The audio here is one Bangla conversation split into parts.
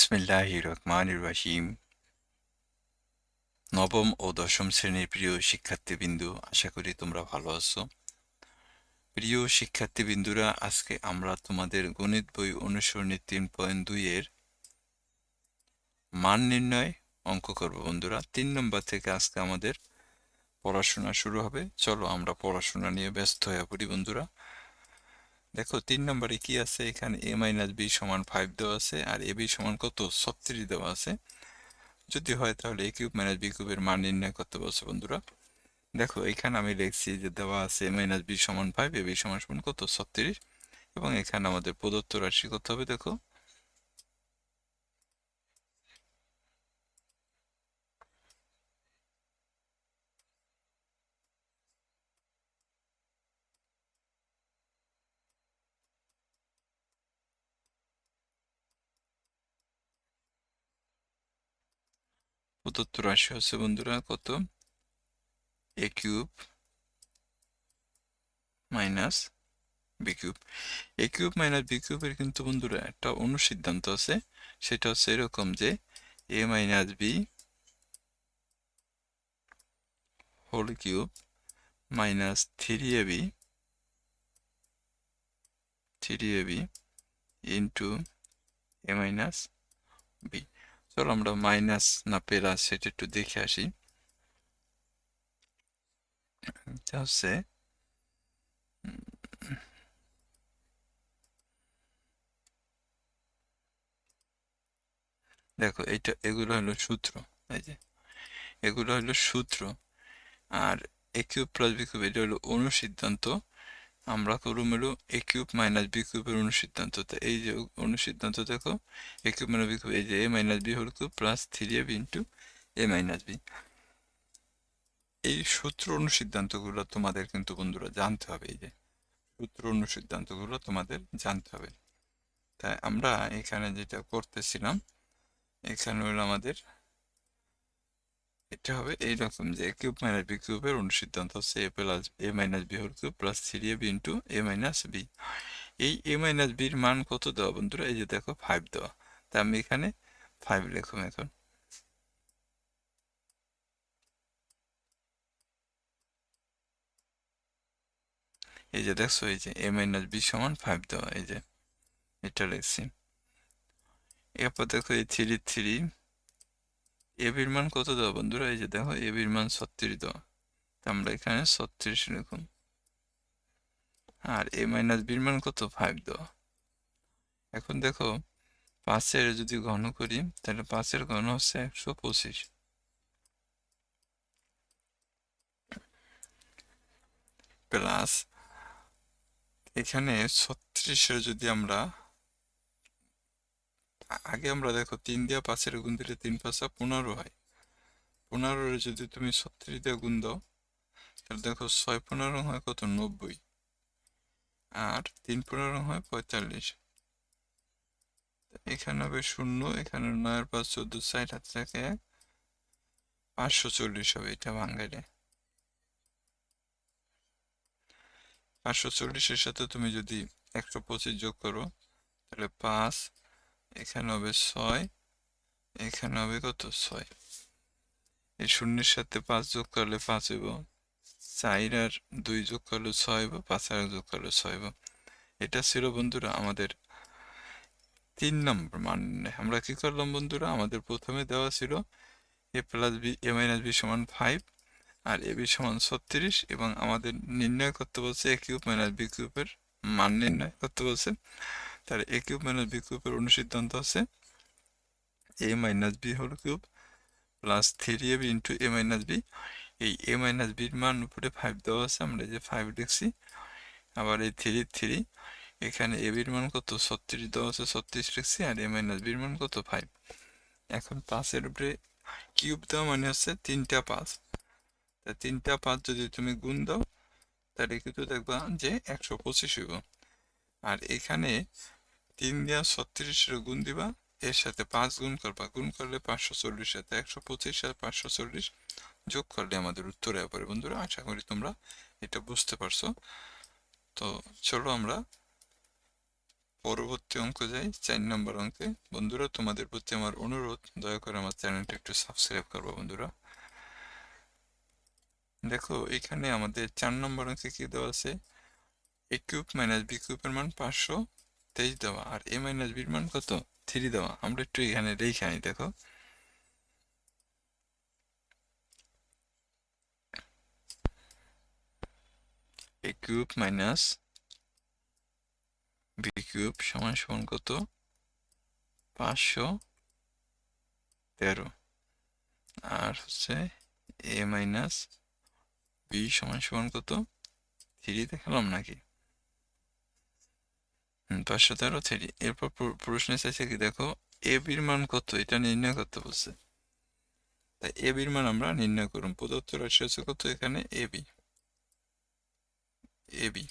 বিসমিল্লাহ রহমানির রহিম নবম ও দশম শ্রেণির প্রিয় শিক্ষার্থীবৃন্দু, আশা করি তোমরা ভালো আছো। প্রিয় শিক্ষার্থীবৃন্দুরা, আজকে আমরা তোমাদের গণিত বই অনুসরণী তিন পয়েন্ট দুইয়ের মান নির্ণয় অঙ্ক করব বন্ধুরা। তিন নম্বর থেকে আজকে আমাদের পড়াশোনা শুরু হবে। চলো আমরা পড়াশোনা নিয়ে ব্যস্ত হয়ে পড়ি বন্ধুরা। দেখো, তিন নম্বরে কি আছে? এখানে এ মাইনাস বি সমান ফাইভ দেওয়া আছে, আর এ বি সমান কত? ছত্রিশ দেওয়া আছে। যদি হয় তাহলে এ কিউব মাইনাস বি কিউবের মান নির্ণয় করতে বলছে বন্ধুরা। দেখো, এখানে আমি লিখছি যে দেওয়া আছে এ মাইনাস বি সমান ফাইভ এ বি সমান সমান কত? ছত্রিশ। এবং এখানে আমাদের প্রদত্ত রাশি করতে হবে দেখো? প্রদত্ত রাশি হচ্ছে বন্ধুরা কত? A cube minus B cube A cube minus B কিউবের কিন্তু বন্ধুরা একটা অনুসিদ্ধান্ত আছে। সেটা হচ্ছে এরকম যে A minus B whole cube minus three A B three A B into A minus B চলো আমরা মাইনাস না প্লাস সেটা একটু দেখে আসি। হচ্ছে, দেখো এটা এগুলো হলো সূত্র, এই যে। এগুলো হলো সূত্র, আর এ প্লাস বি এটা হলো অনুসিদ্ধান্ত। আমরা করুম হলো এ কিউব মাইনাস বি কিউবের অনুসিদ্ধান্ত এই যে অনুসিদ্ধান্ত দেখো A cube minus B cube এই যে A minus B whole cube plus three A B into A minus B এই সূত্র অনুসিদ্ধান্তগুলো তোমাদের কিন্তু বন্ধুরা জানতে হবে, এই যে সূত্র অনুসিদ্ধান্তগুলো তোমাদের জানতে হবে। তাই আমরা এখানে যেটা করতেছিলাম, এখানে হলো আমাদের এটা হবে এইরকম যে এ কিউব মাইনাস বি কিউবের অনুসিদ্ধান্ত হচ্ছে A plus A minus B whole cube plus three A B into A minus B এই এ মাইনাস বির মান কত দেওয়া বন্ধুরা? এই যে দেখো ফাইভ দেওয়া। তা আমি এখানে ফাইভ লিখুন এখন। এই যে দেখছ, এই যে এ মাইনাস বি সমান ফাইভ দেওয়া, এই যে এটা লিখছি। এরপর দেখো এই থ্রি থ্রি এ বির মান কত দেওয়া বন্ধুরা? এই যে দেখো, এ বির মান ছত্রিশ দেওয়া আমরা এখানে ছত্রিশ লিখুন। আর এ মাইনাস বির মান কত? ফাইভ দেওয়া এখন দেখো, পাঁচের যদি ঘন করি, তাহলে পাঁচের ঘন হচ্ছে একশো পঁচিশ। প্লাস এখানে ছত্রিশের যদি আমরা আগে আমরা দেখো তিন দিয়ে পাঁচের গুণ দিলে তিন পাঁচা পনেরো হয়। পনেরোর যদি তুমি ছত্রিশ দিয়ে গুণ দাও, তাহলে দেখো ছয় পনেরো হয় কত? নব্বই। আর তিন পনেরো হয় পঁয়তাল্লিশ। এখানে হবে শূন্য, এখানে নয়ের পাঁচ, চোদ্দ ষাট হাত থাকে এক, পাঁচশো চল্লিশ হবে এটা বাঙালি পাঁচশো চল্লিশের সাথে তুমি যদি একশো পঁচিশ যোগ করো, তাহলে পাঁচ এখানে হবে ছয়, এখানে হবে কত? ছয়। এই শূন্যের সাথে পাঁচ যোগ করলে পাঁচ হইব। চার আর দুই যোগ করলে ছয় হইব, পাঁচ আর যোগ করলে ছয় হইব। এটা ছিল বন্ধুরা আমাদের তিন নম্বর মান। আমরা কি করলাম বন্ধুরা? আমাদের প্রথমে দেওয়া ছিল A plus B A minus B সমান ফাইভ আর এ বি সমান ছত্রিশ এবং আমাদের নির্ণয় করতে বলছে এ কিউব মাইনাস বি কিউবের মান নির্ণয় করতে বলছে। তাহলে এ কিউব মাইনাস বি কিউবের অনুসিদ্ধান্ত আছে। A minus B whole cube plus three A B into A minus B এই এ মাইনাস বির মান উপরে ফাইভ দেওয়া আছে, আমরা এই যে ফাইভ লিখছি আবার এই থ্রি থ্রি এখানে এ বির মান কত? ছত্রিশ দেওয়া আছে, ছত্রিশ লিখছি আর এ মাইনাস বির মান কত? ফাইভ এখন পাঁচের উপরে কিউব দেওয়া মানে হচ্ছে তিনটা পাঁচ। তা তিনটা পাঁচ যদি তুমি গুণ দাও, তাহলে কিন্তু দেখবা যে একশো পঁচিশ হইব। আর এখানে তিন দিয়া ছত্রিশের গুণ দিবা, এর সাথে পাঁচ গুণ করবা, গুণ করলে পাঁচশো চল্লিশ, সাথে একশো পঁচিশ আর পাঁচশো চল্লিশ যোগ করলে আমাদের উত্তর পড়ে। বন্ধুরা, আশা করি তোমরা এটা বুঝতে পারছ। তো চলো আমরা পরবর্তী অঙ্ক যাই, চার নম্বর অঙ্কে। বন্ধুরা, তোমাদের প্রতি আমার অনুরোধ, দয়া করে আমার চ্যানেলটা একটু সাবস্ক্রাইব করব বন্ধুরা। দেখো, এখানে আমাদের চার নম্বর অঙ্কে কি দেওয়া আছে? এ কিউব মাইনাস বি কিউবের মান পাঁচশো তেইশ দেওয়া, আর এ মাইনাস বির মান কত? থ্রি দেওয়া। আমরা একটু এখানে রেখে আনি, দেখো। A cube minus B cube সমান সমান কত? পাঁচশো তেরো। আর হচ্ছে এ মাইনাস বি সমান সমান কত? থ্রি দেখালাম নাকি? পাঁচশো তেরো থ্রি এরপর প্রশ্নে চাইছে কি, দেখো এ বির মান কত? এটা নির্ণয় করতে বলছে। তাই এ বির মান আমরা নির্ণয় করুন। প্রদত্ত রাশি হচ্ছে কত এখানে? এ বি এ বি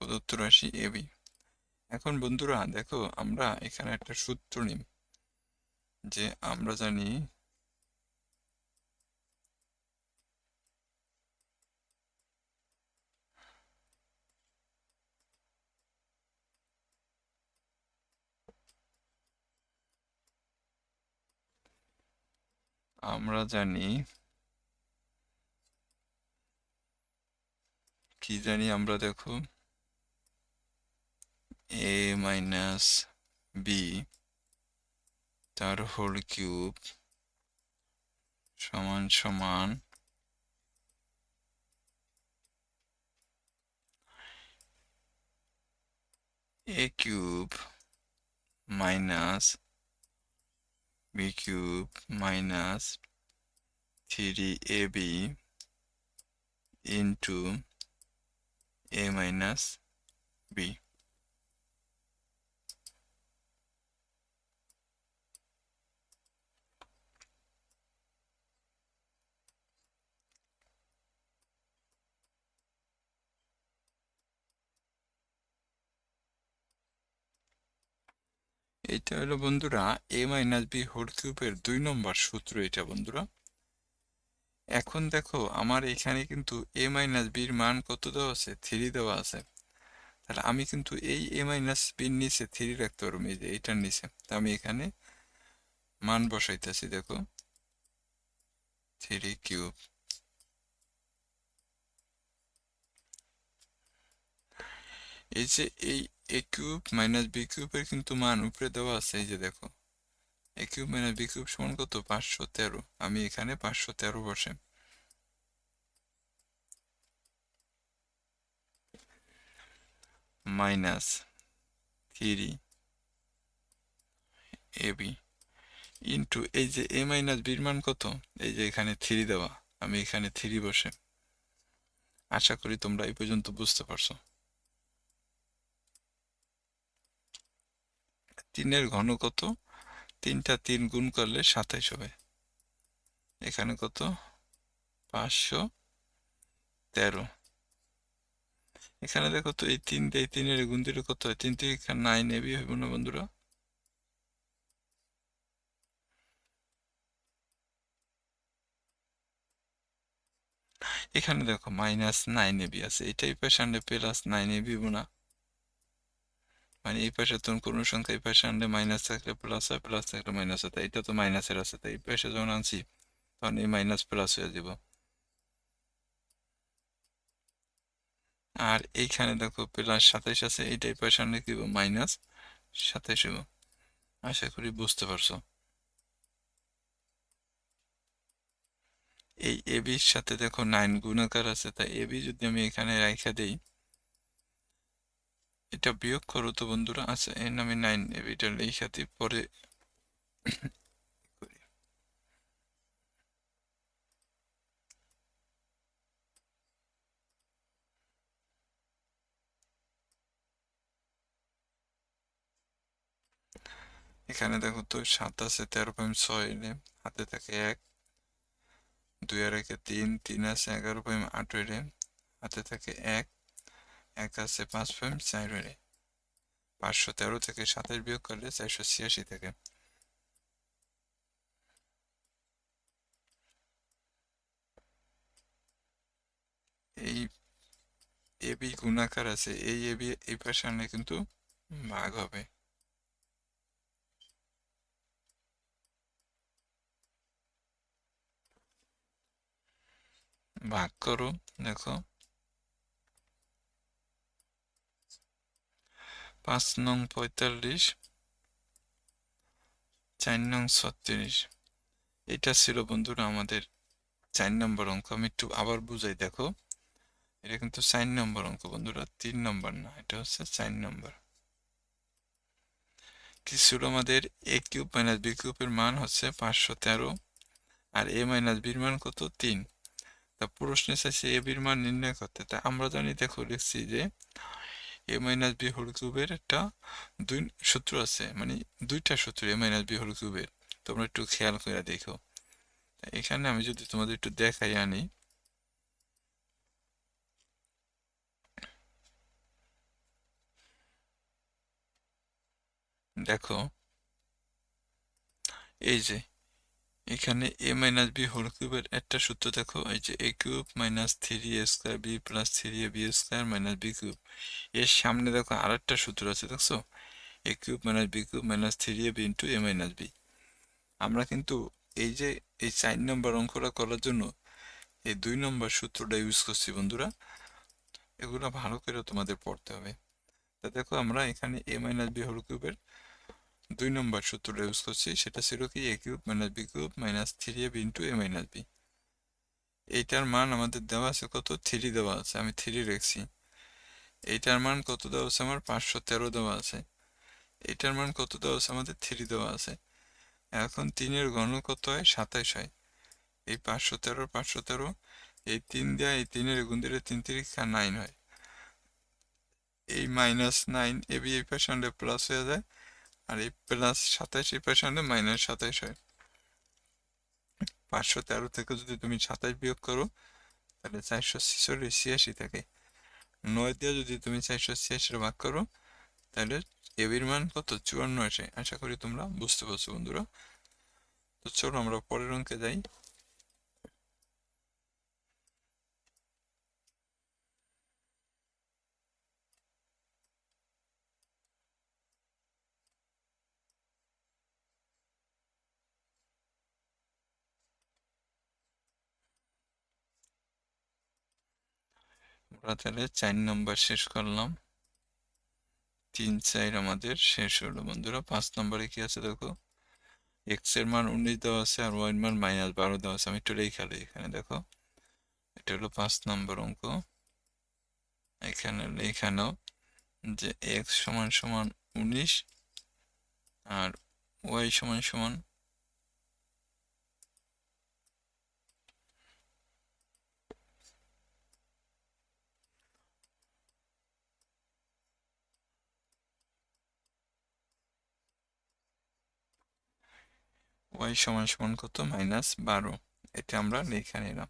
প্রদত্ত রাশি এ বি এখন বন্ধুরা, দেখো, আমরা এখানে একটা সূত্র নিই, যে আমরা জানি আমরা জানি, কি জানি আমরা দেখো? এ মাইনাস বি তার হোল কিউব সমান সমান A cube minus B cube minus three A B into A এটা হলো বন্ধুরা এ মাইনাস বি হোল কিউবের দুই নম্বর সূত্র এটা বন্ধুরা। এখন দেখো, আমার এখানে কিন্তু এ মাইনাস বির মান কত দেওয়া আছে? থ্রি দেওয়া আছে। তাহলে আমি কিন্তু এই এ মাইনাস বির নিচে থ্রি রাখতে পারব, এই যে এইটার নিচে। তা আমি এখানে মান বসাইতেছি, দেখো। থ্রি কিউব এই যে এই এ কিউব মাইনাস বি কিউবের কিন্তু মান উপরে দেওয়া আছে, এই যে দেখো। A cube minus B cube সমান কত? পাঁচশো তেরো। আমি এখানে পাঁচশো তেরো বসে। Minus three A B into এই যে এ মাইনাস বির মান কত? এই যে এখানে থ্রি দেওয়া। আমি এখানে থ্রি বসে। আশা করি তোমরা এই পর্যন্ত বুঝতে পারছ। তিনের ঘন কত? তিনটা তিন গুণ করলে সাতাইশ হবে। এখানে কত? পাঁচশো তেরো। এখানে দেখো তো, এই তিন, এই তিনের গুণ দিলে কত হয়? তিন থেকে নাইন এবি হইব না বন্ধুরা? এখানে দেখো মাইনাস নাইন এবি আছে। এটাই পাশে আনলে প্লাস নাইন এবি না। মানে এই পাশে তখন কোনো সংখ্যা, এই পাশে আনলে মাইনাস থাকলে প্লাস হয় প্লাস থাকলে মাইনাস হয় এটা তো মাইনাসের আছে তাই এই পাশে যখন আনছি, তখন এই মাইনাস প্লাস হয়ে যাব। আর এইখানে দেখো প্লাস সাতাইশ আছে এইটাই পাশে আনলে কি মাইনাস সাতাইশ হইব আশা করি বুঝতে পারছ। এই এবির সাথে দেখো নাইন গুণাকার আছে, তাই এবি যদি আমি এখানে রাইখা দেই এটা বিয়োগ করো তো বন্ধুরা আচ্ছা এর নামে নাইন এটা লেখাতে পরে এখানে দেখো তো সাত আছে, তেরো পয়েন্ট ছয় এলে হাতে থাকে এক, দুই আর একে তিন তিন আছে এগারো পয়েন্ট আট এলে হাতে থাকে এক এক আছে পাঁচ পয়েন্ট চার এলে পাঁচশো তেরো থেকে সাতাশ বিয়োগ করলে চারশো ছিয়াশি থেকে। এই এবি গুণাকার আছে, এই এবি এই পাশে আনলে কিন্তু ভাগ হবে। ভাগ করো, দেখো। পাঁচ নং পঁয়তাল্লিশ, চার নং ছত্রিশ। এটা ছিল বন্ধুরা আমাদের চার নম্বর অঙ্ক। আমি একটু আবার বুঝাই, দেখো। এটা কিন্তু চার নম্বর অঙ্ক বন্ধুরা, তিন নম্বর না, এটা হচ্ছে চার নম্বর। কি ছিল আমাদের? এ কিউব মাইনাস বি কিউবের মান হচ্ছে পাঁচশো তেরো আর এ মাইনাস বির মান কত? তিন। তা প্রশ্নে চাইছে এ বির মান নির্ণয় করতে। তা আমরা জানি, দেখো, লিখছি যে এ মাইনাস বি হোল কিউবের একটা দুই সূত্র আছে মানে দুইটা সূত্র এ মাইনাস বি হোল কিউবের তোমরা একটু খেয়াল করে দেখো। এখানে আমি যদি তোমাদের একটু দেখাই আনি। দেখো, এই যে এখানে এ মাইনাস বি হোল কিউবের একটা সূত্র দেখো, এই যে A cube minus three A square B plus three A B square minus B cube এর সামনে দেখো আর একটা সূত্র আছে, দেখছ? A cube minus B cube minus three A B into A minus B আমরা কিন্তু এই যে, এই চার নম্বর অঙ্কটা করার জন্য এই দুই নম্বর সূত্রটা ইউজ করছি বন্ধুরা। এগুলো ভালো করে তোমাদের পড়তে হবে। তা দেখো আমরা এখানে এ মাইনাস বি হোল কিউবের দুই নম্বর সূত্রটা ইউজ করছি, সেটা ছিল কি A cube minus B cube minus three A B into A minus B এইটার মান আমাদের দেওয়া আছে কত? থ্রি দেওয়া আছে, আমি থ্রি রেখছি। এইটার মান কত দেওয়া আছে? আমার পাঁচশো তেরো দেওয়া আছে। এটার মান কত দেওয়া আছে? আমাদের থ্রি দেওয়া আছে। এখন তিনের ঘন কত হয়? সাতাইশ হয়। এই পাঁচশো তেরো পাঁচশো তেরো, এই তিন দেওয়া এই তিনের গুণ দিলে তিন তিরিখা নাইন হয়। এই মাইনাস নাইন এবি এই পাশে প্লাস হয়ে যায়। আর এই প্লাস সাতাইশ, এই পাশে আনলে মাইনাস সাতাইশ হয়। পাঁচশো তেরো থেকে যদি তুমি সাতাশ বিয়োগ করো, তাহলে চারশো ছিচল্লিশ, ছিয়াশি থাকে। নয় দিয়ে যদি তুমি চারশো ছিয়াশি ভাগ করো, তাহলে এবির মান কত? চুয়ান্ন আসে। আশা করি তোমরা বুঝতে পারছ বন্ধুরা। তো চলো আমরা পরের অঙ্কে যাই। আমরা তাহলে চার নম্বর শেষ করলাম। তিন চার আমাদের শেষ হলো। বন্ধুরা, পাঁচ নম্বরে কি আছে দেখো? এক্সের মান উনিশ দেওয়া আছে আর ওয়াই মান মাইনাস বারো দেওয়া আছে। আমি একটু লেখালি এখানে, দেখো। এটা হলো পাঁচ নম্বর অঙ্ক। এখানে লেখানো যে এক্স সমান সমান উনিশ আর ওয়াই সমান সমান ওয়াই সমান সমান কত? মাইনাস বারো। এটা আমরা লেখা নিলাম।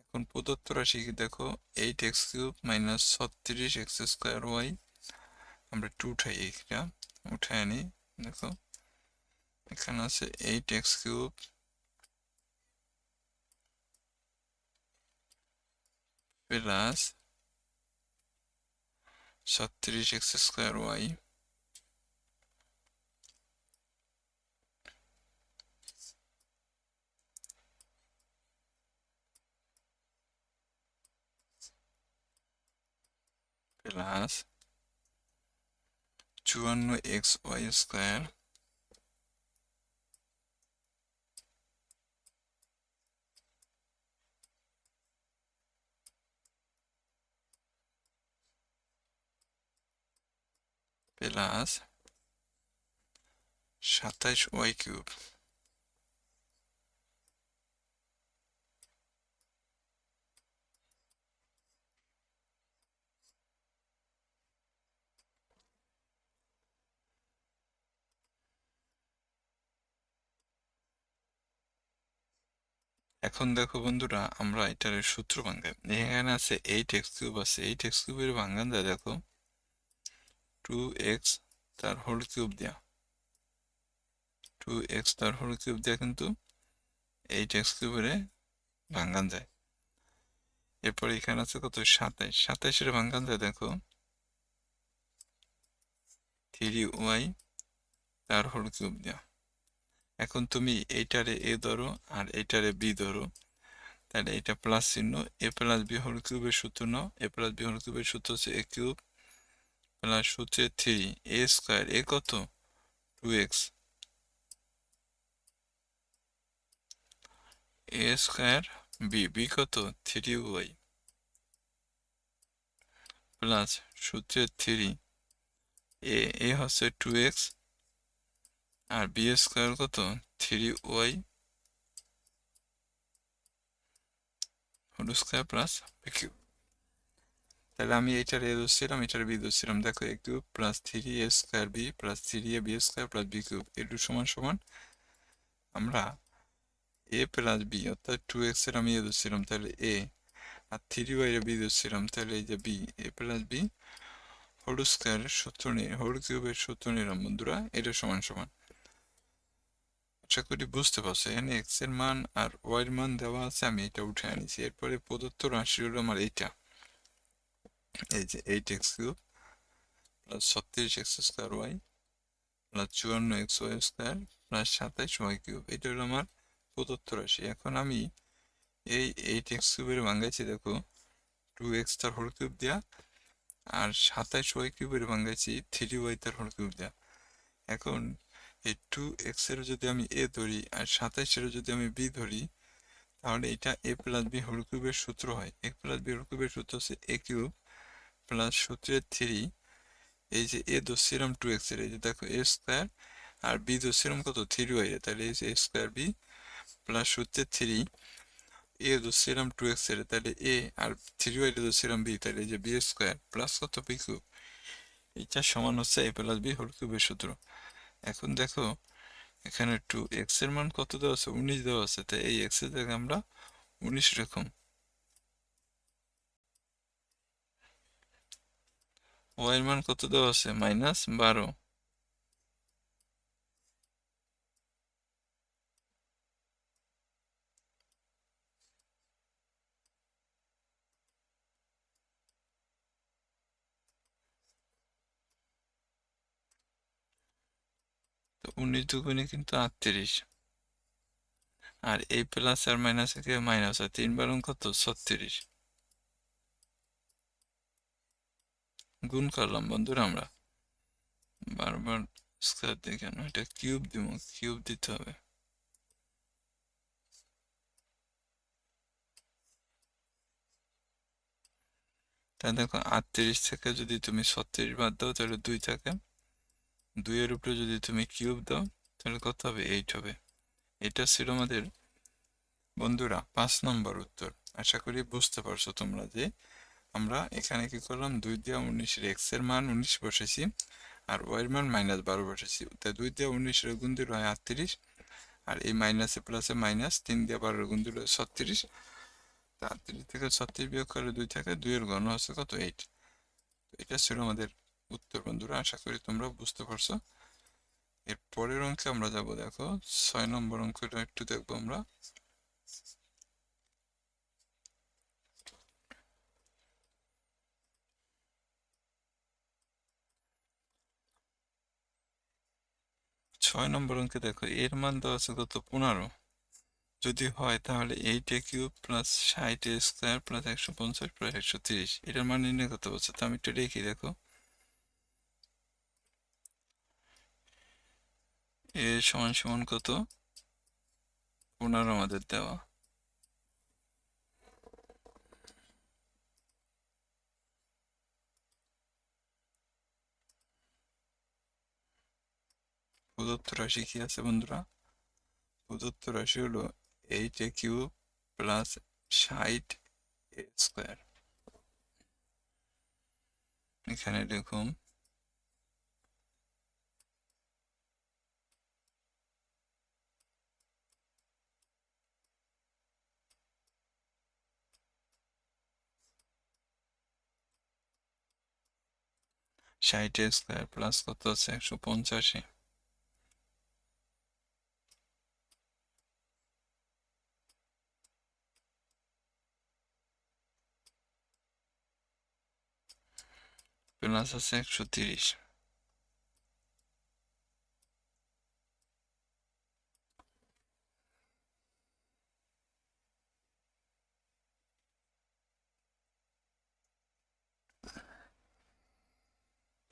এখন প্রদত্ত রাশি দেখো, এইট এক্স কিউব মাইনাস ছত্রিশ এক্স স্কোয়ার ওয়াই। আমরা টু উঠাই এইটা। উঠাই আনি, দেখো। এখানে আছে এইট এক্স কিউব। প্লাস ছত্রিশ এক্স স্কোয়ার ওয়াই। প্লাস চুয়ান্ন এক্স ওয়াই স্কোয়ার প্লাস সাতাইশ ওয়াই কিউব এখন দেখো বন্ধুরা, আমরা এটার সূত্র ভাঙ্গাই এখানে আছে এইট এক্স কিউব আছে এইট এক্স কিউবের ভাঙ্গান যায় দেখো। টু এক্স তার হোল কিউব দেয়া। টু এক্স তার হোল কিউব দেয়া কিন্তু এইট এক্স কিউবের ভাঙ্গান যায় এরপর এখানে আছে কত? সাতাইশ। সাতাইশের ভাঙ্গানতে দেখো। থ্রি ওয়াই তার হোল কিউব দেওয়া এখন তুমি এইটারে এ ধরো আর এইটারে বি ধরো। তাহলে এটা প্লাস চিহ্ন, এ প্লাস বি হোল কিউবের সূত্র নাও। এ প্লাস বি হোল কিউবের সূত্র হচ্ছে এ কিউব প্লাস হচ্ছে থ্রি। এ স্কোয়ার, এ কত? Two X. A square B B কত? Three Y. প্লাস সূত্রের থ্রি। এ এ হচ্ছে টু এক্স। আর বি স্কোয়ার কত three Y whole square plus cube তাহলে আমি এটার এ ধরছিলাম এটার বি ধরছিলাম দেখো A cube plus three A square B plus three A B square plus b cube এটু সমান সমান আমরা এ প্লাস বি অর্থাৎ টু এক্সের আমি এ ধরছিলাম তাহলে এ আর থ্রি ওয়াই বি ধরছিলাম তাহলে এই যে b a plus b whole সূত্র নিয়ে হোল কিউবের সূত্র নিলাম বন্ধুরা এটা সমান সমান আশা করি, বুঝতে পারছ। এখানে এক্সের মান আর ওয়াই এর মান দেওয়া আছে, আমি এটা উঠে আনিছি। এরপরে প্রদত্ত রাশি হলো আমার এইটা। এই যে এইট এক্স কিউব প্লাস ছত্রিশ এক্স স্কোয়ার ওয়াই প্লাস চুয়ান্ন এক্স ওয়াই স্কোয়ার প্লাস সাতাইশ ওয়াই কিউব এটা হলো আমার প্রদত্ত রাশি। এখন আমি এই এইট এক্স কিউবের ভাঙ্গাইছি দেখো টু এক্স তার হোল কিউব দেওয়া আর সাতাইশ ওয়াই কিউবের ভাঙ্গাইছি থ্রি ওয়াই তার হোল কিউব দেওয়া এখন এই টু এক্সের যদি আমি এ ধরি আর সাতাইশের যদি আমি বি ধরি, তাহলে এটা এ প্লাস বি হোল কিউবের সূত্র হয়। এ প্লাস বি হোল কিউবের সূত্র হচ্ছে এ কিউব প্লাস সূত্রের থ্রি। এই যে এ দোষিরাম টু এক্সের, এই যে দেখো এ স্কোয়ার আর বি দোষিরাম কত? থ্রি ওয়াই তাহলে এই যে এ স্কোয়ার বি প্লাস সূত্রের থ্রি এ দোষিরাম টু এক্সের, তাহলে এ আর থ্রি ওয়াই দোষিরাম বি তাহলে এই যে বি স্কোয়ার প্লাস কত বি কিউব এটা সমান হচ্ছে এ প্লাস বি হোল কিউবের সূত্র। এখন দেখো, এখানে টু এক্সের মান কত দেওয়া আছে? উনিশ দেওয়া আছে। তাই এই এক্সের জায়গায় আমরা উনিশ রকম ওয়াই এর মান কত দেওয়া আছে? মাইনাস বারো। উনিশ দুগুণে কিন্তু আটত্রিশ। আর এই প্লাস আর মাইনাস থেকে মাইনাস হয়, তিন বারং কত? ছত্রিশ। গুণ করলাম বন্ধুরা আমরা। বারবার স্কোয়ার দিয়ে কেন? এটা কিউব দিব কিউব দিতে হবে। তা দেখো আটত্রিশ থেকে যদি তুমি ছত্রিশ বাদ দাও, তাহলে দুই থাকে। দুইয়ের উপরে যদি তুমি কিউব দাও, তাহলে কত হবে? এইট হবে। এটা ছিল আমাদের বন্ধুরা, পাঁচ নম্বর উত্তর। আশা করি বুঝতে পারছ তোমরা যে আমরা এখানে কি করলাম? দুই দিয়ে উনিশের এক্সের মান উনিশ বসেছি, আর ওয়াই মান মাইনাস বারো বসেছি। তাই দুই দিয়ে উনিশের গুণ দিল হয় আটত্রিশ, আর এই মাইনাসে প্লাসে মাইনাস তিন দিয়ে বারোর গুণ দিল ছত্রিশ। তা আটত্রিশ থেকে ছত্রিশ বিয়োগ করে দুই থাকে, দুইয়ের গণ হচ্ছে কত? এইট এটা ছিল আমাদের উত্তর বন্ধুরা, আশা করি তোমরা বুঝতে পারছ। এর পরের অঙ্কে আমরা যাব, দেখো, ছয় নম্বর অঙ্কটা একটু দেখব আমরা। ছয় নম্বর অঙ্কে দেখো, এর মান দেওয়া আছে কত? পনেরো। যদি হয় তাহলে এইট কিউব প্লাস ষাট স্কোয়ার প্লাস একশো পঞ্চাশ প্লাস একশো তিরিশ। এটার মান নির্ণয় করতে বলছে, তো আমি একটু রেখি দেখো। এ সমান সমান কত? পনেরো আমাদের দেওয়া। প্রদত্ত রাশি কি আছে বন্ধুরা? প্রদত্ত রাশি হলো এইট এ কিউব প্লাস ষাট স্কোয়ার। এখানে দেখুন ষাটের স্কোয়ার প্লাস কত আছে? একশো পঞ্চাশে প্লাস আছে একশো তিরিশ।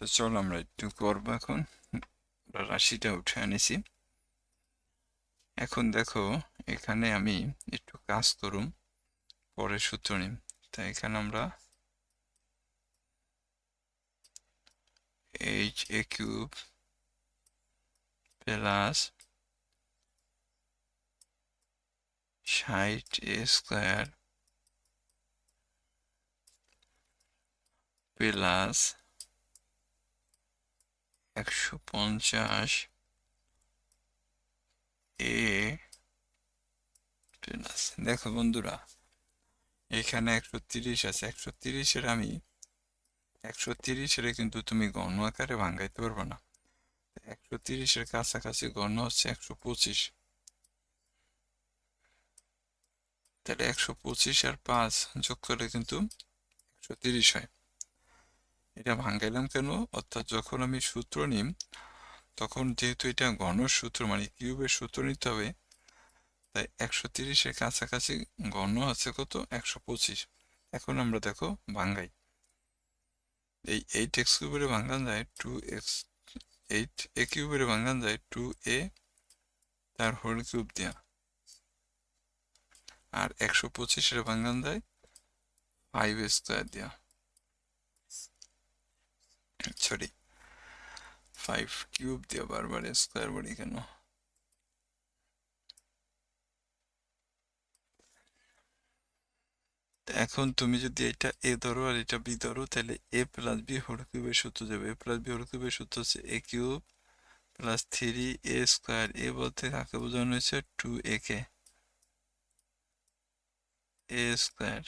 তো চল আমরা একটু করব এখন। রাশিটা উঠে আনিছি। এখন দেখো, এখানে আমি একটু কাজ করুম, পরে সূত্র নিম। তাই এখানে আমরা এইচ এ কিউব প্লাস ষাট এ স্কোয়ার প্লাস একশো পঞ্চাশ, এ দেখো বন্ধুরা, এখানে একশো তিরিশ আছে। একশো তিরিশের আমি, একশো তিরিশের কিন্তু তুমি গণ আকারে ভাঙ্গাইতে পারবে না। একশো তিরিশের কাছাকাছি গণ হচ্ছে একশো পঁচিশ। তাহলে একশো পঁচিশ আর পাঁচ যোগ করলে কিন্তু একশো তিরিশ হয়। এটা ভাঙ্গাইলাম কেন? অর্থাৎ যখন আমি সূত্র নিম, তখন যেহেতু এটা ঘন সূত্র মানে কিউবের সূত্র নিতে হবে, তাই একশো তিরিশের কাছাকাছি ঘন আছে কত? একশো পঁচিশ। এখন আমরা দেখো ভাঙ্গাই। এই এইট এক্স কিউবের ভাঙ্গান যায় টু এক্স, এইট এ কিউবের ভাঙ্গান যায় টু এ, তার হোল কিউব দেয়া। আর একশো পঁচিশের ভাঙ্গান যায় ফাইভ স্কোয়ার দেয়া। সরি ফাইভ কিউব দিয়ে বারবার স্কোয়ার বলি কেন? এখন তুমি যদি এটা এ ধরো আর এটা বি ধরো, তাহলে এ প্লাস বি হোল কিউবের সূত্র যাবে। এ প্লাস বি হোল কিউবের সূত্র হচ্ছে a cube plus three a square a বলতে কাকে বোঝানো হয়েছে? টু এ কে এ স্কোয়ার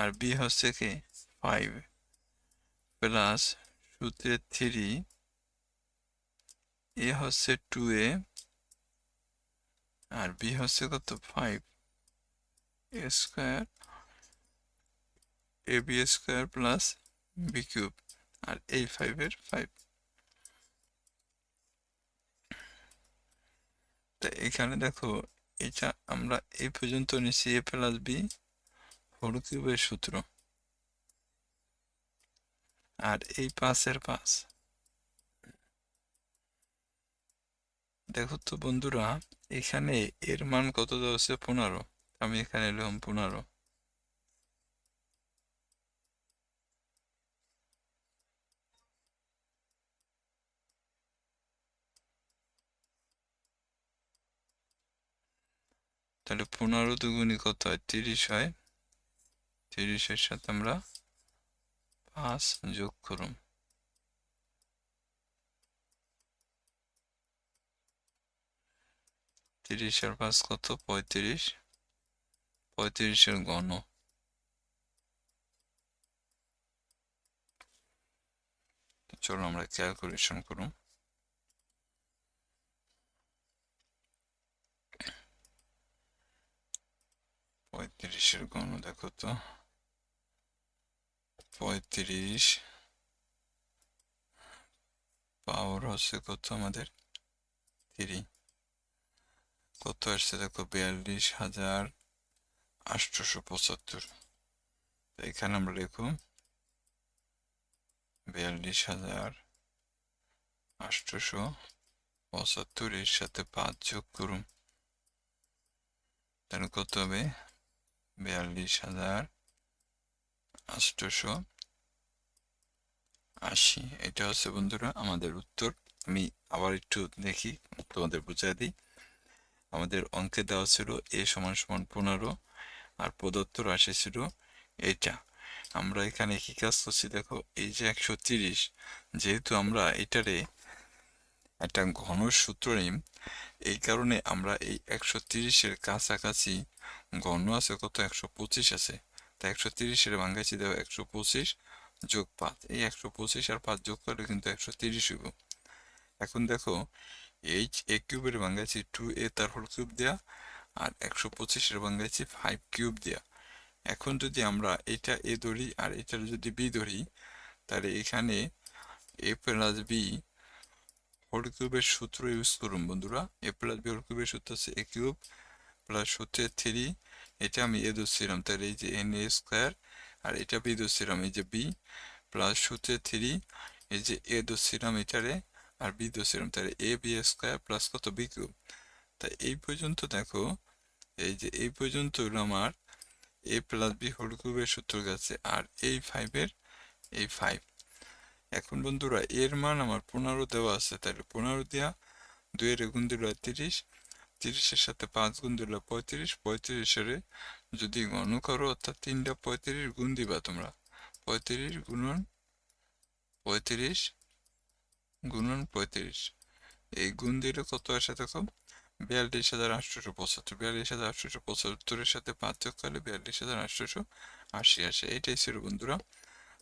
আর বি হচ্ছে কে? ফাইভ প্লাস সূত্রে থ্রি, এ হচ্ছে টু এ আর বি হচ্ছে কত? Five. A square, a b square plus b cube, আর এই ফাইভের ফাইভ। তা এখানে দেখো, এটা আমরা এই পর্যন্ত নিচ্ছি, এ প্লাস বি হোল কিউবের সূত্র। আর এই পাঁচের পাঁচ দেখো তো বন্ধুরা, এখানে এর মান কত হচ্ছে পনেরো। আমি এখানে এলাম পনেরো। তাহলে পনেরো দুগুণি কত হয়? তিরিশ হয়। তিরিশের সাথে আমরা পাঁচ যোগ করুন তিরিশ আর পাঁচ কত পঁয়ত্রিশ পঁয়ত্রিশের গণ চলো আমরা ক্যালকুলেশন করুন পঁয়ত্রিশের গণ দেখো তো পঁয়ত্রিশ। পাওয়ার হচ্ছে কত আমাদের? থ্রি কত আসছে দেখো? বিয়াল্লিশ হাজার আটশোশো পঁচাত্তর। এখানে আমরা লিখো বিয়াল্লিশ হাজার আটশোশো পঁচাত্তর এর সাথে পাঁচ যোগ করুন। তাহলে কত হবে? বিয়াল্লিশ হাজার আটশোশো আশি। এটা হচ্ছে বন্ধুরা আমাদের উত্তর। আমি আবার একটু দেখি, তোমাদের বুঝাই দিই। আমাদের অঙ্কে দেওয়া ছিল এ সমান সমান পনেরো আর প্রদত্ত রাশি ছিল এটা। আমরা এখানে কি কাজ করছি দেখো, এই যে একশো তিরিশ, যেহেতু আমরা এটারে একটা ঘন সূত্র নিই, এই কারণে আমরা এই একশো তিরিশের কাছাকাছি ঘন আছে, কত? একশো পঁচিশ আছে। তাই একশো তিরিশের ভাঙ্গাইছি দেখো একশো পঁচিশ যোগ পাঁচ এই একশো পঁচিশ আর পাঁচ যোগ করলে কিন্তু একশো তিরিশ হইব। এখন দেখো এইচ এ কিউবের ভাঙ্গাইছি টু এ তার হোল কিউব দেয়া, আর একশো পঁচিশের ভাঙ্গাইছি ফাইভ কিউব দেয়া। এখন যদি আমরা এটা এ ধরি আর এটার যদি বি ধরি, তাহলে এখানে এ প্লাস বি হোল কিউবের সূত্র ইউজ করুন বন্ধুরা। এ প্লাস বি হোল কিউবের সূত্র হচ্ছে এ কিউব প্লাস সূত্রের থ্রি এটা আমি এ ধরছিলাম তাহলে এই যে এন এ স্কোয়ার আর এটা বি ধরছিলাম এই যে বি প্লাস সূত্রের থ্রি এই যে এ ধরছিলাম এটারে, আর বি ধরছিলাম তাহলে এ বি স্কোয়ার প্লাস কত? বি কিউব তাই এই পর্যন্ত দেখো, এই যে এই পর্যন্ত হলো আমার এ প্লাস বি হোল কিউবের সূত্র গেছে, আর এই ফাইভের এই ফাইভ এখন বন্ধুরা, এর মান আমার পনেরো দেওয়া আছে, তাহলে পনেরো দেওয়া দুইয়ের গুণ দিল তিরিশ তিরিশের সাথে পাঁচ গুণ দিল পঁয়ত্রিশ, পঁয়ত্রিশের যদি গণ করো অর্থাৎ তিনটা পঁয়ত্রিশ গুণ দিবা তোমরা। পঁয়ত্রিশ গুণন পঁয়ত্রিশ গুণন পঁয়ত্রিশ। এই গুণ দিলে কত আসে দেখো বিয়াল্লিশ হাজার আটশোশো পঁচাত্তর, বিয়াল্লিশ হাজার আটশোশো পঁচাত্তরের সাথে যোগ করলে বিয়াল্লিশ হাজার আটশোশো আশি আসে। এটাই ছিল বন্ধুরা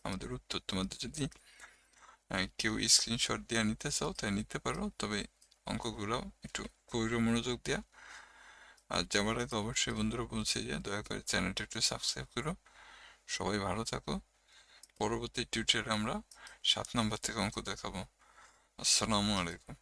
আমাদের উত্তর। তোমাদের যদি কেউ স্ক্রিনশট দিয়ে নিতে চাও তাই নিতে পারো, তবে অঙ্কগুলো একটু খুবই মনোযোগ দেওয়া আর যাবার আগে অবশ্যই বন্ধুরা বলছি যে দয়া করে চ্যানেলটা একটু সাবস্ক্রাইব করো। সবাই ভালো থাকো। পরবর্তী টিউটোরিয়ালে আমরা সাত নম্বর থেকে অঙ্ক দেখাবো। আসসালামু আলাইকুম।